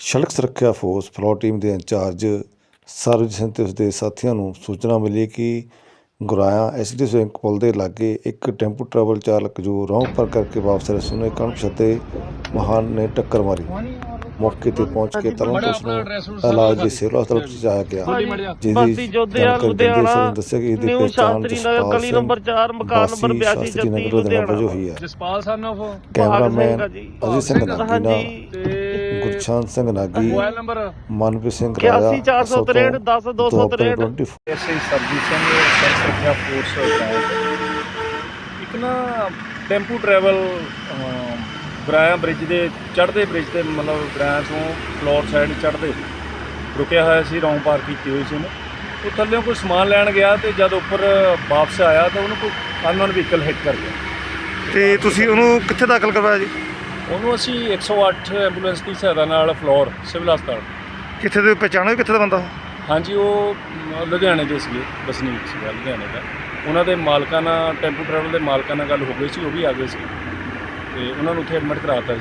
ਸੜਕ ਸੁਰੱਖਿਆ force Phillaur team ਦੇ ਇੰਚਾਰਜ ਸਰਬਜੀਤ ਸਿੰਘ ਤੇ ਉਸਦੇ ਸਾਥੀਆਂ ਨੂੰ ਸੂਚਨਾ ਮਿਲੀ ਕਿ ਗੁਰਾਇਆ ਐਸਡੀਐਸ ਬੈਂਕ ਪੁਲ ਦੇ ਲਾਗੇ ਇੱਕ ਟੈਂਪੂ ਟਰੈਵਲ ਚਾਲਕ ਜੋ ਰੌਂਗ ਪਰ ਕਰਕੇ ਵਾਪਸ ਰਿਹਾ ਸੀ ਉਹਨੇ ਕਣਪਛਤੇ ਮਹਾਨ ਨੇ ਟੱਕਰ ਮਾਰੀ। ਮੌਕੇ ਤੇ ਪਹੁੰਚ ਕੇ ਤੁਰੰਤ ਉਸ ਨੂੰ ਇਲਾਜ ਲਈ ਸਿਵਲ ਹਸਪਤਾਲ ਪਹੁੰਚਾਇਆ ਗਿਆ। ਜੋਧਿਆ ਜਾਣਕਾਰੀ ਦਿੰਦੇ ਲੁਧਿਆਣਾ ਸਾਨੂੰ ਦੱਸਿਆ ਕਿ ਇਹਦੀ ਸ਼ਾਸਤਰੀ ਜਸਪਾਲ ਨਗਰ ਗਲੀ ਨੰਬਰ 4 ਮਕਾਨ ਨੰਬਰ ਵਾਸੀ 82 ਸ਼ਾਸਤਰੀ ਨਗਰ ਲੁਧਿਆਣਾ। ਵਜੋਂ ਹੋਈ ਹੈ Jaspal son of cameraman. Ajit Singh ਹਾਂਜੀ। ਤੇ Gurshan Singh Nagi mobile number Manpreet Singh Raja 81463 10 263 SI Sarjit Singh sir ਸੁਰੱਖਿਆ ਫੋਰਸ ਇੱਕ ਨਾ ਟੈਂਪੂ ਟਰੈਵਲ ਗ੍ਰਾਮ ਬ੍ਰਿਜ ਦੇ ਚੜ੍ਹਦੇ ਬ੍ਰਿਜ ਤੇ ਮਤਲਬ ਗ੍ਰਾਮ ਤੋਂ ਫਲੋਰ ਸਾਈਡ ਚੜ੍ਹਦੇ ਰੁਕਿਆ ਹੋਇਆ ਸੀ ਰੌਂਗ ਪਾਰ ਕੀਤੀ ਹੋਈ ਸੀ ਉਹਨੇ। ਉਹ ਥੱਲੇੋਂ ਕੋਈ ਸਮਾਨ ਲੈਣ ਗਿਆ ਤੇ ਜਦ ਉੱਪਰ ਵਾਪਸ ਆਇਆ ਤਾਂ ਉਹਨੂੰ ਕੋਈ ਅਨਨੋਨ ਵਹੀਕਲ ਹਿੱਟ ਕਰ ਗਿਆ। ਤੇ ਤੁਸੀਂ ਉਹਨੂੰ ਕਿੱਥੇ ਦਾਖਲ ਕਰਵਾਇਆ ਜੀ? ਉਹਨੂੰ ਅਸੀਂ 108 ਐਂਬੂਲੈਂਸ ਦੀ ਸਹਾਇਤਾ ਨਾਲ ਫਲੋਰ ਸਿਵਲ ਹਸਪਤਾਲ ਕਿੱਥੇ ਦੇ ਪਛਾਣੋ ਕਿੱਥੇ ਦਾ ਬੰਦਾ ਹਾਂਜੀ ਉਹ ਲੁਧਿਆਣੇ ਦੇ ਸੀਗੇ ਵਸਨੀਕ ਸੀਗਾ ਲੁਧਿਆਣੇ ਦਾ। ਉਹਨਾਂ ਦੇ ਮਾਲਕਾਂ ਨਾਲ ਟੈਂਪੂ ਟਰੈਵਲ ਦੇ ਮਾਲਕਾਂ ਨਾਲ ਗੱਲ ਹੋ ਗਈ ਸੀ ਉਹ ਵੀ ਆ ਗਏ ਸੀ। ਤੇ ਉਹਨਾਂ ਨੂੰ ਉੱਥੇ ਐਡਮਿਟ ਕਰਾਤਾ ਸੀ